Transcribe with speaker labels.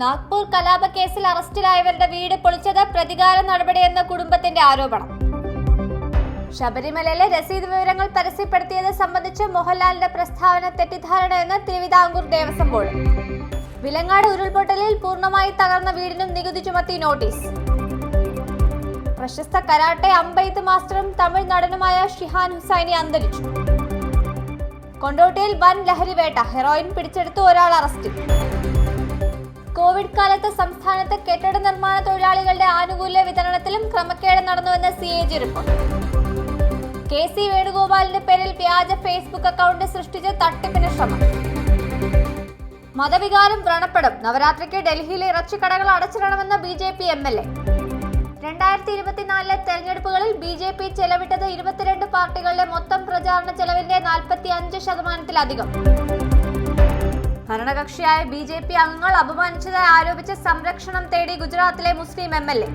Speaker 1: നാഗ്പൂർ കലാപ കേസിൽ അറസ്റ്റിലായവരുടെ വീട് പൊളിച്ചത് പ്രതികാര നടപടിയെന്ന കുടുംബത്തിന്റെ ആരോപണം. ശബരിമലയിലെ രസീത് വിവരങ്ങൾ പരസ്യപ്പെടുത്തിയത് സംബന്ധിച്ച് മോഹൻലാലിന്റെ പ്രസ്താവന തെറ്റിദ്ധാരണയെന്ന് തിരുവിതാംകൂർ ദേവസ്വം ബോർഡ്. വിലങ്ങാട് ഉരുൾപൊട്ടലിൽ പൂർണമായി തകർന്ന വീടിനും നികുതി ചുമത്തി നോട്ടീസ്. പ്രശസ്ത കരാട്ടെ അമ്പെയ്ത്ത് മാസ്റ്ററും തമിഴ് നടനുമായ ഷിഹാൻ ഹുസൈനി അന്തരിച്ചു. കൊണ്ടോട്ടിയിൽ വൻ ലഹരിവേട്ട ഹെറോയിൻ പിടിച്ചെടുത്ത് ഒരാൾ അറസ്റ്റിൽ. കോവിഡ് കാലത്ത് സംസ്ഥാനത്ത് കെട്ടിട നിർമ്മാണ തൊഴിലാളികളുടെ ആനുകൂല്യ വിതരണത്തിലും ക്രമക്കേട് നടന്നുവെന്ന് C A G report. K C വേണുഗോപാലിന്റെ പേരിൽ വ്യാജ ഫേസ്ബുക്ക് അക്കൗണ്ട് സൃഷ്ടിച്ച് തട്ടിപ്പിന് ശ്രമം. മതവികാരം വ്രണപ്പെടും. നവരാത്രിക്ക് ഡൽഹിയിലെ ഇറച്ചിക്കടകൾ അടച്ചിടണമെന്ന് B J P M L A. രണ്ടായിരത്തി ഇരുപത്തിനാലിലെ തെരഞ്ഞെടുപ്പുകളിൽ ബി ജെ പി ചെലവിട്ടത് ഇരുപത്തിരണ്ട് പാർട്ടികളുടെ മൊത്തം പ്രചാരണ ചെലവിന്റെ നാൽപ്പത്തി അഞ്ച് ശതമാനത്തിലധികം. ഭരണകക്ഷിയായ ബി ജെ പി അംഗങ്ങൾ അപമാനിച്ചതായി ആരോപിച്ച് സംരക്ഷണം തേടി ഗുജറാത്തിലെ മുസ്ലിം എം എൽ എ.